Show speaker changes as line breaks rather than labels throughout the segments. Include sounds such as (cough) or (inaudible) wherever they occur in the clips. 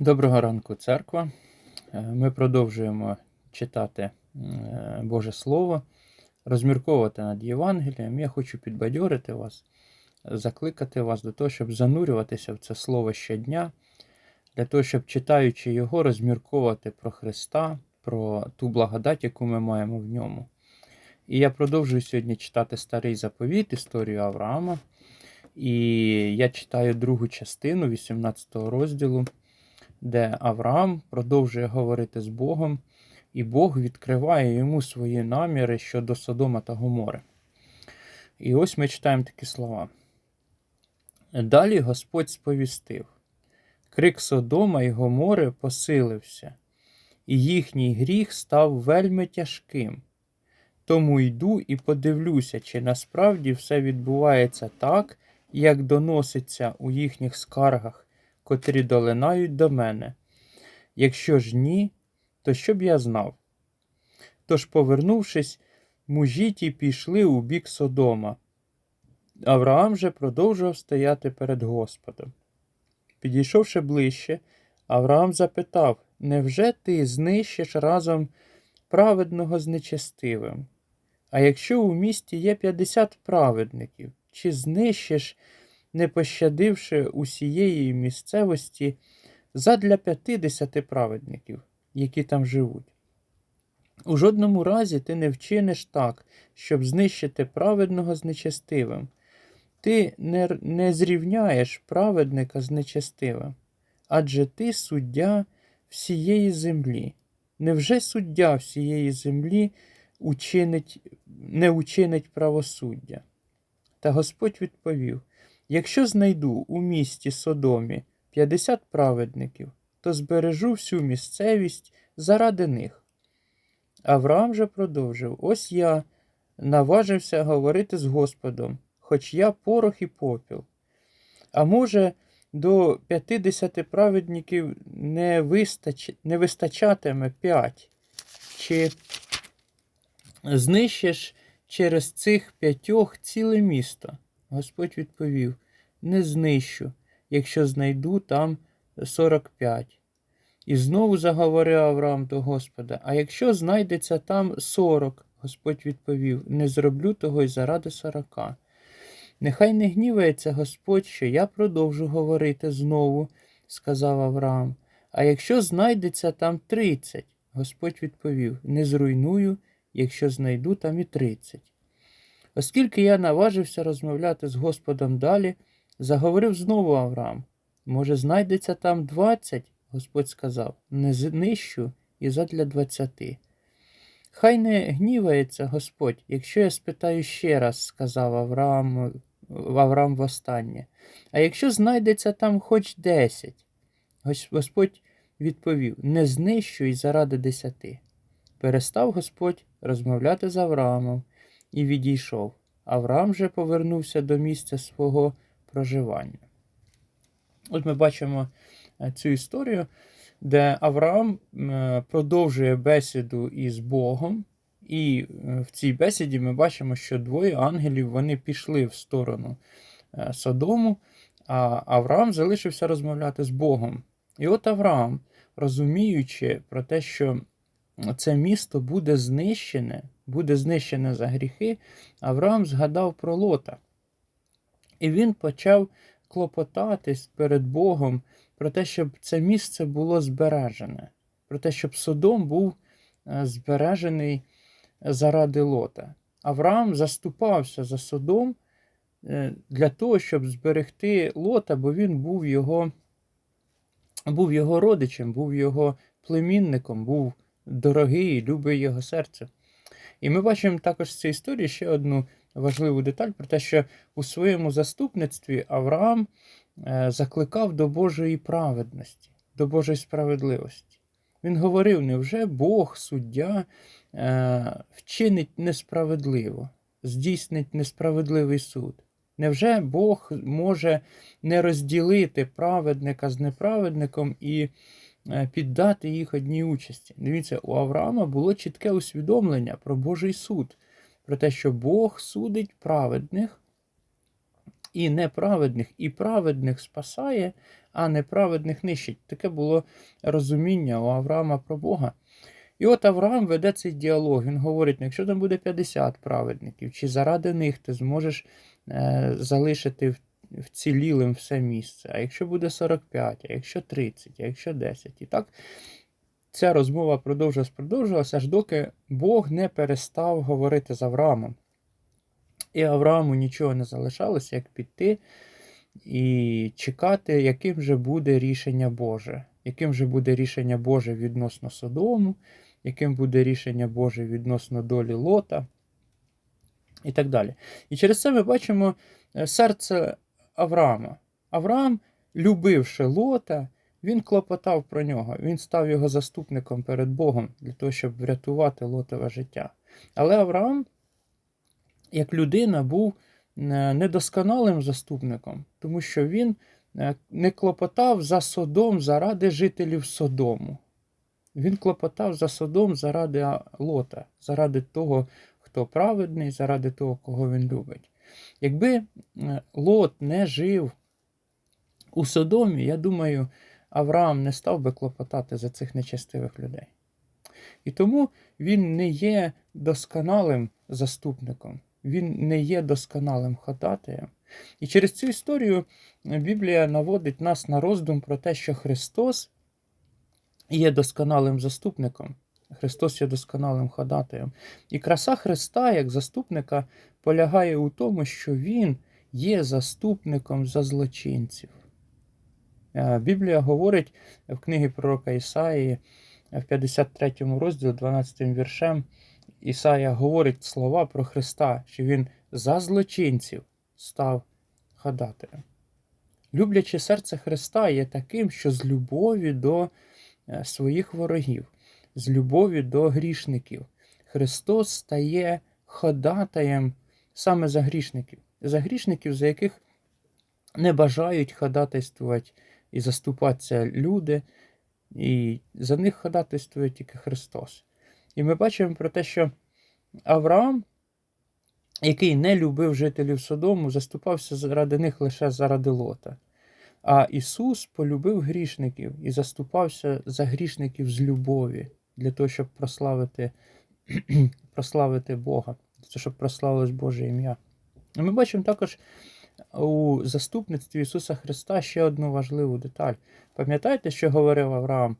Доброго ранку, церква. Е, Ми продовжуємо читати е, Боже Слово, розмірковувати над Євангелієм. Я хочу підбадьорити вас, закликати вас до того, щоб занурюватися в це слово щодня, для того, щоб читаючи його, розмірковувати про Христа, про ту благодать, яку ми маємо в ньому. І я продовжую сьогодні читати старий заповіт, історію Авраама. І я читаю другу частину 18 розділу де Авраам продовжує говорити з Богом, і Бог відкриває йому свої наміри щодо Содома та Гомори. І ось ми читаємо такі слова. Далі Господь сповістив: Крик Содома і Гомори посилився, і їхній гріх став вельми тяжким. Тому йду і подивлюся, чи насправді все відбувається так, як доноситься у їхніх скаргах котрі долинають до мене. Якщо ж ні, то щоб я знав. Тож, повернувшись, мужі ті пішли у бік Содома. Авраам же продовжував стояти перед Господом. Підійшовши ближче, Авраам запитав Невже ти знищиш разом праведного з нечестивим? А якщо у місті є 50 праведників, чи знищиш не пощадивши усієї місцевості задля 50 праведників, які там живуть. У жодному разі ти не вчиниш так, щоб знищити праведного з нечестивим. Ти не, не зрівняєш праведника з нечестивим, адже ти суддя всієї землі. Невже суддя всієї землі учинить, не учинить правосуддя? Та Господь відповів Якщо знайду у місті Содомі 50 праведників, то збережу всю місцевість заради них. Авраам же продовжив: Ось я наважився говорити з Господом, хоч я порох і попіл. А може, до 50 праведників не, вистач... не вистачатиме 5, чи знищиш через цих п'ятьох ціле місто. Господь відповів: Не знищу, якщо знайду там 45. І знову заговорив Авраам до Господа: А якщо знайдеться там 40, Господь відповів: Не зроблю того й заради 40. Нехай не гнівається Господь, що я продовжу говорити знову, сказав Авраам. А якщо знайдеться там 30, Господь відповів: Не зруйную, якщо знайду там і 30. Оскільки я наважився розмовляти з Господом далі, заговорив знову Авраам. Може, знайдеться там двадцять, Господь сказав, не знищу і задля двадцяти. Хай не гнівається Господь, якщо я спитаю ще раз, сказав Авраам, Авраам востаннє. А якщо знайдеться там хоч десять, Господь відповів: Не знищу і заради десяти. Перестав Господь розмовляти з Авраамом і відійшов. Авраам же повернувся до місця свого проживання. От ми бачимо е, цю історію, де Авраам е, продовжує бесіду із Богом, і е, в цій бесіді ми бачимо, що двоє ангелів вони пішли в сторону Содому, а Авраам залишився розмовляти з Богом. І от Авраам, розуміючи про те, що це місто буде знищене, буде знищене за гріхи, Авраам згадав про лота. І він почав клопотатись перед Богом про те, щоб це місце було збережене, про те, щоб Содом був е, збережений заради лота. Авраам заступався за Содом е, для того, щоб зберегти лота, бо він був його, був його родичем, був його племінником, був дорогий і любий його серце. І ми бачимо також в цій історії ще одну важливу деталь про те, що у своєму заступництві Авраам е, закликав до Божої праведності, до Божої справедливості. Він говорив: невже Бог, суддя, е, вчинить несправедливо, здійснить несправедливий суд? Невже Бог може не розділити праведника з неправедником і піддати їх одній участі. Дивіться, у Авраама було чітке усвідомлення про Божий суд, про те, що Бог судить праведних, і неправедних, і праведних спасає, а неправедних нищить. Таке було розуміння у Авраама про Бога. І от Авраам веде цей діалог. Він говорить: ну, якщо там буде 50 праведників, чи заради них ти зможеш е, залишити в, вцілілим все місце, а якщо буде 45, а якщо 30, а якщо 10. І так ця розмова продовжилась, продовжилася, аж доки Бог не перестав говорити з Авраамом. І Аврааму нічого не залишалося, як піти і чекати, яким же буде рішення Боже, яким же буде рішення Боже відносно Содому, яким буде рішення Боже відносно долі Лота і так далі. І через це ми бачимо е, серце Авраама. Авраам, любивши Лота, він клопотав про нього, він став його заступником перед Богом для того, щоб врятувати Лотове життя. Але Авраам, як людина, був е, недосконалим заступником, тому що він е, не клопотав за Содом заради жителів Содому. Він клопотав за Содом заради Лота, заради того, хто праведний, заради того, кого він любить. Якби е, Лот не жив у Содомі, я думаю, Авраам не став би клопотати за цих нечестивих людей. І тому він не є досконалим заступником, він не є досконалим ходатаєм. І через цю історію Біблія наводить нас на роздум про те, що Христос є досконалим заступником, Христос є досконалим ходатаєм. І краса Христа як заступника полягає у тому, що Він є заступником за злочинців. Е, Біблія говорить в книгі пророка Ісаї в 53 розділі, 12 віршем, Ісая говорить слова про Христа, що Він за злочинців став ходатаєм. Любляче серце Христа є таким, що з любові до е, своїх ворогів, з любові до грішників, Христос стає ходатаєм саме за грішників, за грішників, за яких не бажають ходатайствувати і заступатися люди, і за них ходатайствує тільки Христос. І ми бачимо про те, що Авраам, який не любив жителів Содому, заступався заради них лише заради Лота. А Ісус полюбив грішників і заступався за грішників з любові, для того, щоб прославити (clears throat) прославити Бога, того, щоб прославилось Боже ім'я. Ми бачимо також у заступництві Ісуса Христа ще одну важливу деталь. Пам'ятаєте, що говорив Авраам?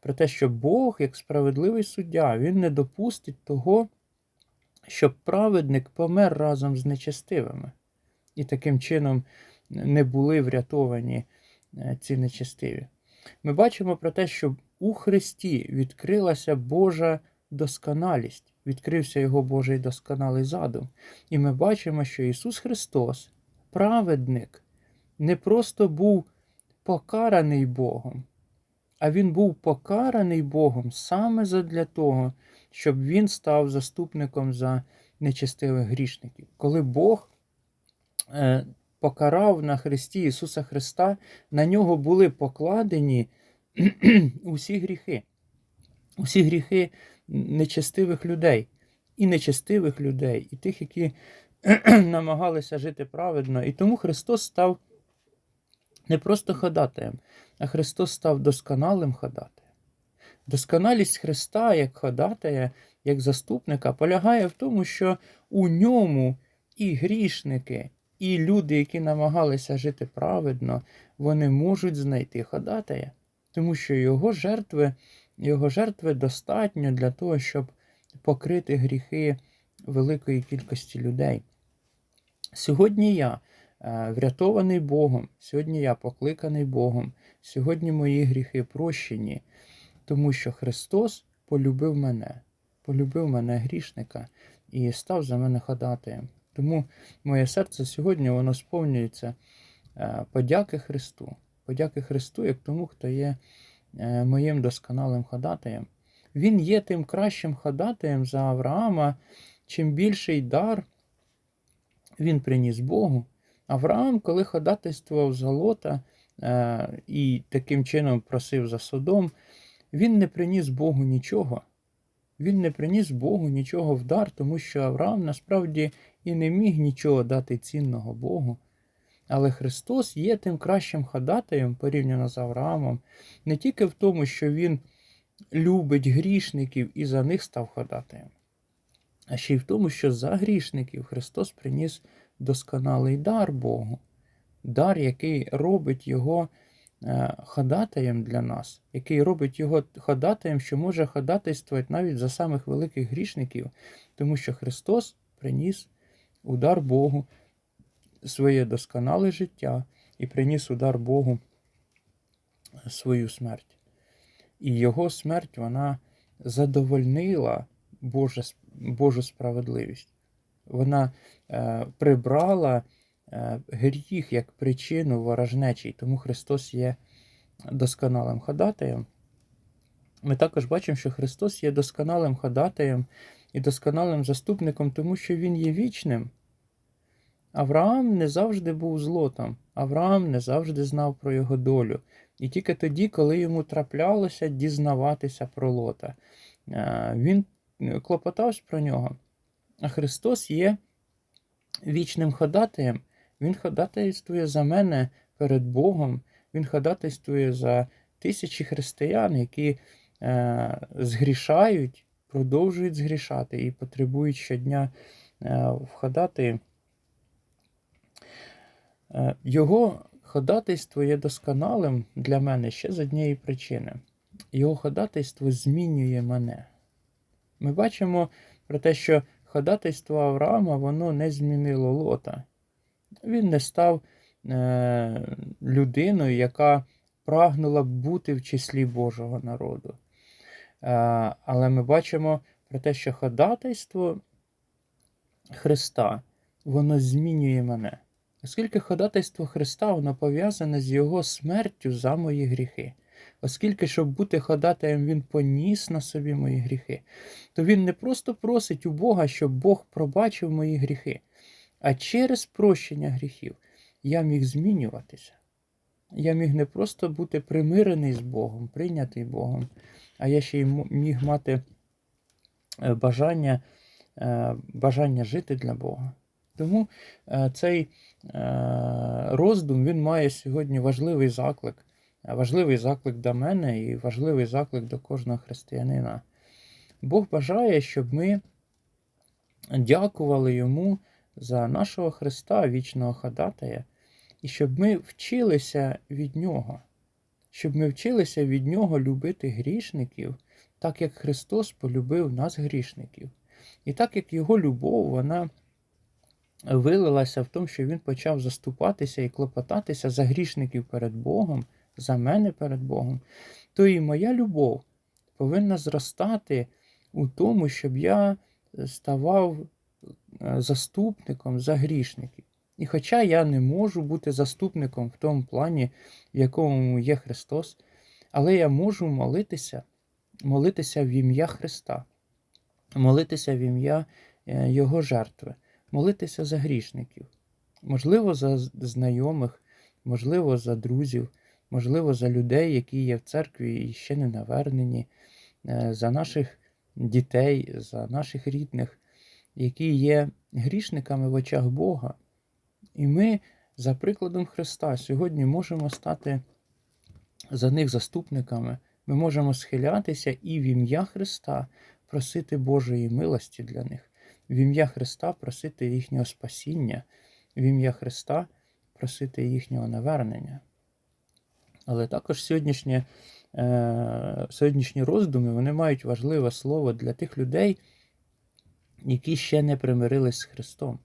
Про те, що Бог, як справедливий суддя, Він не допустить того, щоб праведник помер разом з нечестивими. І таким чином не були врятовані е, ці нечестиві. Ми бачимо про те, що у Христі відкрилася Божа досконалість, відкрився Його Божий досконалий задум. І ми бачимо, що Ісус Христос праведник не просто був покараний Богом, а він був покараний Богом саме задля того, щоб він став заступником за нечестивих грішників. Коли Бог е, покарав на Христі Ісуса Христа, на нього були покладені (clears throat) усі гріхи, усі гріхи нечестивих людей, і нечестивих людей, і тих, які (clears throat) намагалися жити праведно. І тому Христос став не просто ходатаєм, а Христос став досконалим ходатаєм. Досконалість Христа як ходатая, як заступника, полягає в тому, що у ньому і грішники, і люди, які намагалися жити праведно, вони можуть знайти ходатая, тому що його жертви, його жертви достатньо для того, щоб покрити гріхи великої кількості людей. Сьогодні я е, врятований Богом, сьогодні я покликаний Богом, сьогодні мої гріхи прощені, тому що Христос полюбив мене, полюбив мене грішника і став за мене ходатаєм. Тому моє серце сьогодні воно сповнюється е, подяки Христу, подяки Христу, як тому, хто є е, моїм досконалим ходатаєм. Він є тим кращим ходатаєм за Авраама, чим більший дар він приніс Богу. Авраам, коли ходатайствував за Лота е, і таким чином просив за Содом, він не приніс Богу нічого. Він не приніс Богу нічого в дар, тому що Авраам насправді і не міг нічого дати цінного Богу. Але Христос є тим кращим ходатаєм порівняно з Авраамом, не тільки в тому, що Він любить грішників і за них став ходатаєм, а ще й в тому, що за грішників Христос приніс досконалий дар Богу, дар, який робить Його е, ходатаєм для нас, який робить Його ходатаєм, що може ходатайствувати навіть за самих великих грішників, тому що Христос приніс удар Богу своє досконале життя і приніс удар Богу свою смерть. І його смерть вона задовольнила Боже, Божу справедливість. Вона е, прибрала е, гріх як причину ворожнечі, тому Христос є досконалим ходатаєм. Ми також бачимо, що Христос є досконалим ходатаєм і досконалим заступником, тому що Він є вічним. Авраам не завжди був злотом, Авраам не завжди знав про його долю. І тільки тоді, коли йому траплялося дізнаватися про лота, е, він клопотався про нього. А Христос є вічним ходатаєм. Він ходатайствує за мене перед Богом, Він ходатайствує за тисячі християн, які е, згрішають, продовжують згрішати і потребують щодня е, входати. Е, його ходатайство є досконалим для мене ще з однієї причини. Його ходатайство змінює мене. Ми бачимо про те, що ходатайство Авраама воно не змінило лота. Він не став е, людиною, яка прагнула бути в числі Божого народу. Е, але ми бачимо про те, що ходатайство Христа воно змінює мене. Оскільки ходатайство Христа воно пов'язане з Його смертю за мої гріхи. Оскільки, щоб бути ходатаєм, Він поніс на собі мої гріхи, то Він не просто просить у Бога, щоб Бог пробачив мої гріхи, а через прощення гріхів я міг змінюватися. Я міг не просто бути примирений з Богом, прийнятий Богом, а я ще й міг мати е, бажання, е, бажання жити для Бога. Тому е, цей роздум він має сьогодні важливий заклик, важливий заклик до мене і важливий заклик до кожного християнина. Бог бажає, щоб ми дякували йому за нашого Христа, вічного ходатая, і щоб ми вчилися від Нього, щоб ми вчилися від Нього любити грішників, так як Христос полюбив нас грішників. І так як Його любов, вона вилилася в тому, що Він почав заступатися і клопотатися за грішників перед Богом, за мене перед Богом, то і моя любов повинна зростати у тому, щоб я ставав е, заступником за грішників. І хоча я не можу бути заступником в тому плані, в якому є Христос, але я можу молитися, молитися в ім'я Христа, молитися в ім'я е, Його жертви, молитися за грішників, можливо, за знайомих, можливо, за друзів, можливо, за людей, які є в церкві і ще не навернені, е, за наших дітей, за наших рідних, які є грішниками в очах Бога. І ми, за прикладом Христа, сьогодні можемо стати за них заступниками. Ми можемо схилятися і в ім'я Христа просити Божої милості для них, в ім'я Христа просити їхнього спасіння, в ім'я Христа просити їхнього навернення. Але також сьогоднішнє, е, сьогоднішні роздуми вони мають важливе слово для тих людей, які ще не примирились з Христом,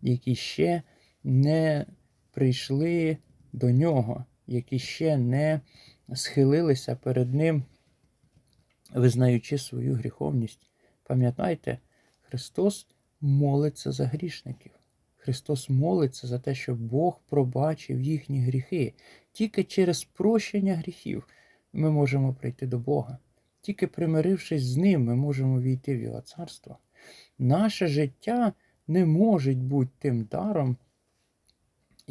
які ще не прийшли до нього, які ще не схилилися перед Ним, визнаючи свою гріховність. Пам'ятайте, Христос молиться за грішників. Христос молиться за те, щоб Бог пробачив їхні гріхи. Тільки через прощення гріхів ми можемо прийти до Бога. Тільки примирившись з Ним, ми можемо війти в Його царство. Наше життя не може бути тим даром,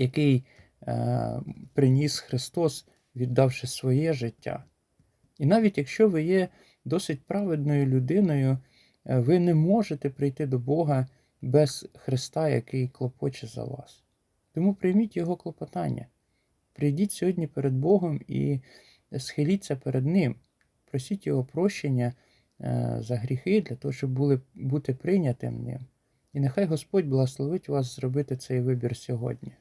який е, приніс Христос, віддавши своє життя. І навіть якщо ви є досить праведною людиною, е, ви не можете прийти до Бога без Христа, який клопоче за вас. Тому прийміть його клопотання. Прийдіть сьогодні перед Богом і схиліться перед Ним. Просіть Його прощення е, за гріхи для того, щоб були, бути прийнятим ним. І нехай Господь благословить вас зробити цей вибір сьогодні.